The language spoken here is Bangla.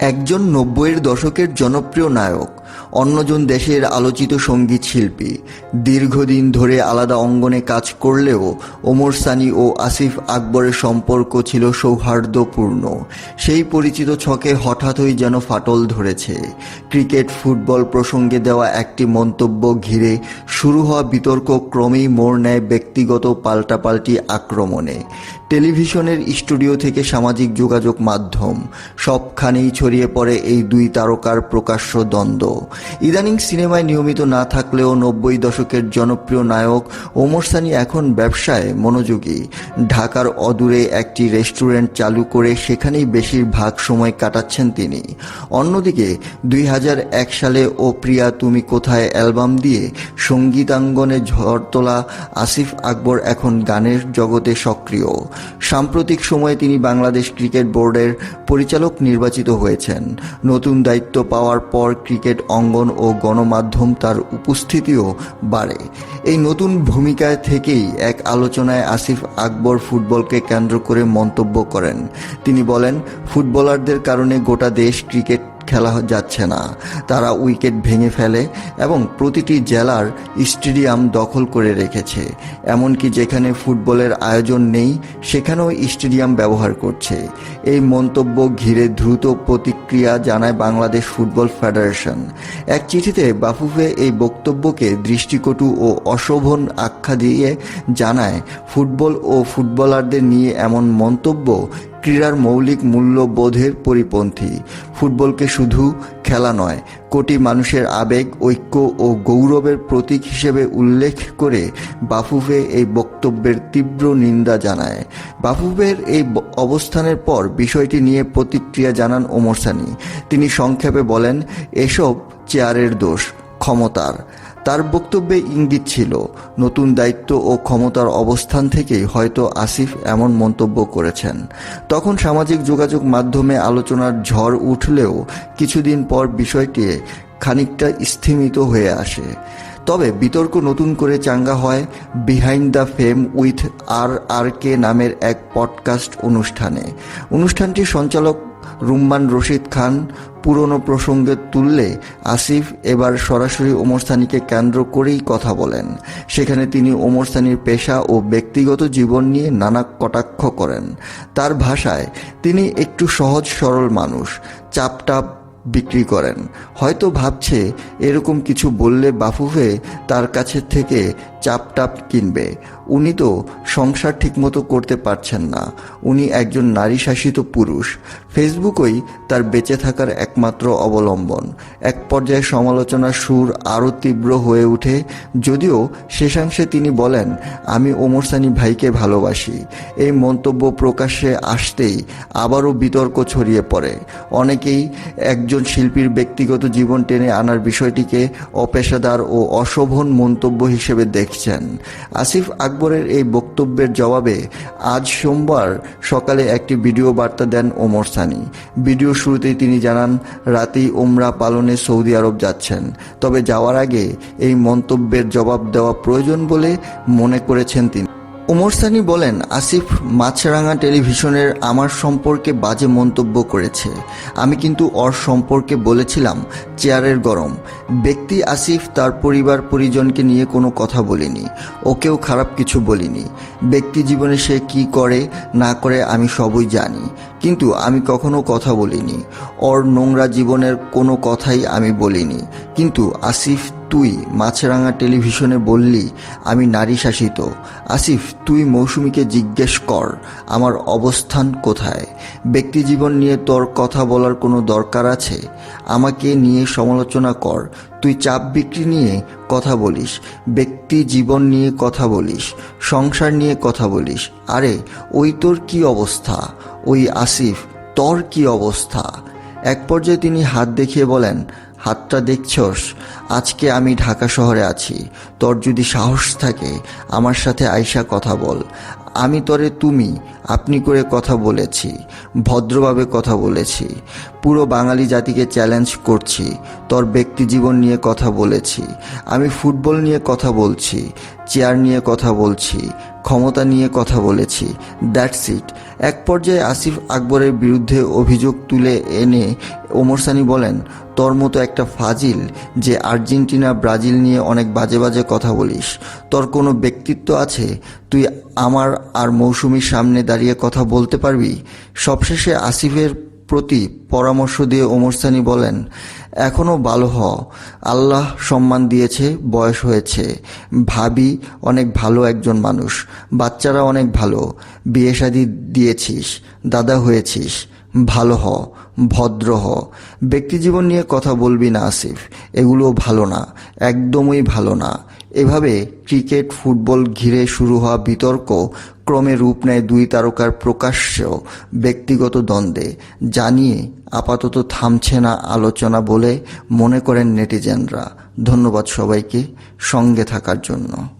একজন নব্বইয়ের দশকের জনপ্রিয় নায়ক। অন্যজন দেশের আলোচিত সংগীত শিল্পী। দীর্ঘদিন ধরে আলাদা অঙ্গনে কাজ করলেও ওমর সানি ও আসিফ আকবরের সম্পর্ক ছিল সৌহার্দ্যপূর্ণ। সেই পরিচিত ছকে হঠাৎই যেন ফাটল ধরেছে। ক্রিকেট, ফুটবল প্রসঙ্গে দেওয়া একটি মন্তব্য ঘিরে শুরু হওয়া বিতর্ক ক্রমেই মোড় নেয় ব্যক্তিগত পাল্টাপাল্টি আক্রমণে। টেলিভিশনের স্টুডিও থেকে সামাজিক যোগাযোগ মাধ্যম, সবখানেই ছড়িয়ে পড়ে এই দুই তারকার প্রকাশ্য দ্বন্দ্ব। ইদানিং সিনেমায় নিয়মিত না থাকলেও নব্বই দশকের জনপ্রিয় নায়ক ওমর সানি এখন ব্যবসায় মনোযোগী। ঢাকার অদূরে একটি রেস্টুরেন্ট চালু করে সেখানেই বেশিরভাগ সময় কাটাচ্ছেন তিনি। অন্যদিকে, দুই হাজার এক সালে ও প্রিয়া তুমি কোথায় অ্যালবাম দিয়ে সঙ্গীতাঙ্গনে ঝড় তোলা আসিফ আকবর এখন গানের জগতে সক্রিয়। সাম্প্রতিক সময়ে তিনি বাংলাদেশ ক্রিকেট বোর্ডের পরিচালক নির্বাচিত হয়েছেন। নতুন দায়িত্ব পাওয়ার পর ক্রিকেট অঙ্গন ও গণমাধ্যম তার উপস্থিতিও বাড়ে। এই নতুন ভূমিকায় থেকেই এক আলোচনায় আসিফ আকবর ফুটবলকে কেন্দ্র করে মন্তব্য করেন। তিনি বলেন, ফুটবলারদের কারণে গোটা দেশ ক্রিকেট খেলা যাচ্ছে না। তারা উইকেট ভেঙে ফেলে এবং প্রতিটি জেলার স্টেডিয়াম দখল করে রেখেছে। এমনকি যেখানে ফুটবলের আয়োজন নেই, সেখানেও স্টেডিয়াম ব্যবহার করছে। এই মন্তব্য ঘিরে দ্রুত প্রতিক্রিয়া জানায় বাংলাদেশ ফুটবল ফেডারেশন। এক চিঠিতে বাফুফে এই বক্তব্যকে দৃষ্টিকটু ও অশোভন আখ্যা দিয়ে জানায়, ফুটবল ও ফুটবলারদের নিয়ে এমন মন্তব্য ক্রীড়ার মৌলিক মূল্যবোধের পরিপন্থী। ফুটবলকে শুধু খেলা নয়, কোটি মানুষের আবেগ, ঐক্য ও গৌরবের প্রতীক হিসেবে উল্লেখ করে বাফুফে এই বক্তব্যের তীব্র নিন্দা জানায়। বাফুফের এই অবস্থানের পর বিষয়টি নিয়ে প্রতিক্রিয়া জানান ওমর সানি। তিনি সংক্ষেপে বলেন, এসব চেয়ারের দোষ, ক্ষমতার। তার বক্তব্যে ইঙ্গিত ছিল, নতুন দায়িত্ব ও ক্ষমতার অবস্থান থেকেই হয়তো আসিফ এমন মন্তব্য করেছেন। তখন সামাজিক যোগাযোগ মাধ্যমে আলোচনার ঝড় উঠলেও কিছুদিন পর বিষয়টি খানিকটা স্থিমিত হয়ে আসে। তবে বিতর্ক নতুন করে চাঙ্গা হয় behind the fame with R R K নামের এক পডকাস্ট অনুষ্ঠানে। অনুষ্ঠানটির সঞ্চালক রুম্মান রশিদ খান পুরনো প্রসঙ্গে তুললে আসিফ এবার সরাসরি ওমর সানিকে কেন্দ্র করেই কথা বলেন। সেখানে তিনি ওমর সানির পেশা ও ব্যক্তিগত জীবন নিয়ে নানা কটাক্ষ করেন। তার ভাষায় তিনি একটু সহজ সরল মানুষ, চাপটাপ বিক্রি করেন। হয়তো ভাবছে এরকম কিছু বললে বাফুফে তার কাছে থেকে চাপটাপ কিনবে। উনি তো সংসার ঠিকমতো করতে পারছেন না। উনি একজন নারী শাসিত পুরুষ। ফেসবুকই তার বেঁচে থাকার একমাত্র অবলম্বন। এক পর্যায়ে সমালোচনার সুর আরও তীব্র হয়ে ওঠে, যদিও শেষাংশে তিনি বলেন, আমি ওমর সানি ভাইকে ভালোবাসি। এই মন্তব্য প্রকাশ্যে আসতেই আবারও বিতর্ক ছড়িয়ে পড়ে। অনেকেই একজন শিল্পীর ব্যক্তিগত জীবন টেনে আনার বিষয়টিকে অপেশাদার ও অশোভন মন্তব্য হিসেবে দেখছেন। আসিফ আকবরের এই বক্তব্যের জবাবে আজ সোমবার সকালে একটি ভিডিও বার্তা দেন ওমর সানি। ভিডিও শুরুতেই তিনি জানান, রাতেই ওমরা পালনে সৌদি আরব যাচ্ছেন। তবে যাওয়ার আগে এই মন্তব্যের জবাব দেওয়া প্রয়োজন বলে মনে করেছেন তিনি। ওমর সানি বলেন, আসিফ মাছরাঙা টেলিভিশনের আমার সম্পর্কে বাজে মন্তব্য করেছে। আমি কিন্তু ওর সম্পর্কে বলেছিলাম, চেয়ারের গরম। ব্যক্তি আসিফ তার পরিবার পরিজনকে নিয়ে কোনো কথা বলিনি, ওকেও খারাপ কিছু বলিনি। ব্যক্তি জীবনে সে কি করে, না করে আমি সবই জানি, কিন্তু আমি কখনো কথা বলিনি। ওর নোংরা জীবনের কোনো কথাই আমি বলিনি, কিন্তু আসিফ তুই মাছরাঙা টেলিভিশনে বললি, আমি নারী শাসিত। আসিফ, তুই মৌসুমীকে জিজ্ঞেস কর, আমার অবস্থান কোথায়? ব্যক্তি জীবন নিয়ে তোর কথা বলার কোনো দরকার আছে? আমাকে নিয়ে সমালোচনা কর। তুই চাপ বিক্রি নিয়ে কথা বলিস ব্যক্তি জীবন নিয়ে কথা বলিস, সংসার নিয়ে কথা বলিস। আরে, ওই তোর কি অবস্থা? ওই আসিফ, তোর কি অবস্থা? এক পর্যায়ে তিনি হাত দেখিয়ে বলেন হাতটা দেখছস, আজকে আমি ঢাকা শহরে আছি। তোর যদি সাহস থাকে, আমার সাথে আইসা কথা বল। আমি তরে তুমি, আপনি করে কথা বলেছি, ভদ্রভাবে কথা বলেছি। পুরো বাঙালি জাতিকে চ্যালেঞ্জ করছি, তোর ব্যক্তি জীবন নিয়ে কথা বলেছি। আমি ফুটবল নিয়ে কথা বলছি, চেয়ার নিয়ে কথা বলছি ক্ষমতা নিয়ে কথা বলেছি। দ্যাটস ইট এক পর্যায়ে আসিফ আকবরের বিরুদ্ধে অভিযোগ তুলে এনে ওমর সানি বলেন, তোর মতো একটা ফাজিল যে আর্জেন্টিনা, ব্রাজিল নিয়ে অনেক বাজে বাজে কথা বলিস। তোর কোনো ব্যক্তিত্ব আছে? তুই আমার আর মৌসুমীর সামনে দাঁড়িয়ে কথা বলতে পারবি? সবশেষে আসিফের প্রতি পরামর্শ দিয়ে ওমর সানি বলেন এখনও ভালো হ, আল্লাহ সম্মান দিয়েছে, বয়স হয়েছে। ভাবি অনেক ভালো একজন মানুষ, বাচ্চারা অনেক ভালো। বিয়ে শাদি দিয়েছিস, দাদা হয়েছিস, ভালো হ, ভদ্র হ। ব্যক্তিজীবন নিয়ে কথা বলবি না আসিফ এগুলো ভালো না, একদমই ভালো না। এভাবে ক্রিকেট, ফুটবল ঘিরে শুরু হওয়া বিতর্ক ক্রমে রূপ নেয় দুই তারকার প্রকাশ্য ব্যক্তিগত দ্বন্দ্বে, জানিয়ে আপাতত থামছে না আলোচনা বলে মনে করেন নেটিজেনরা। ধন্যবাদ সবাইকে, সঙ্গে থাকার জন্য।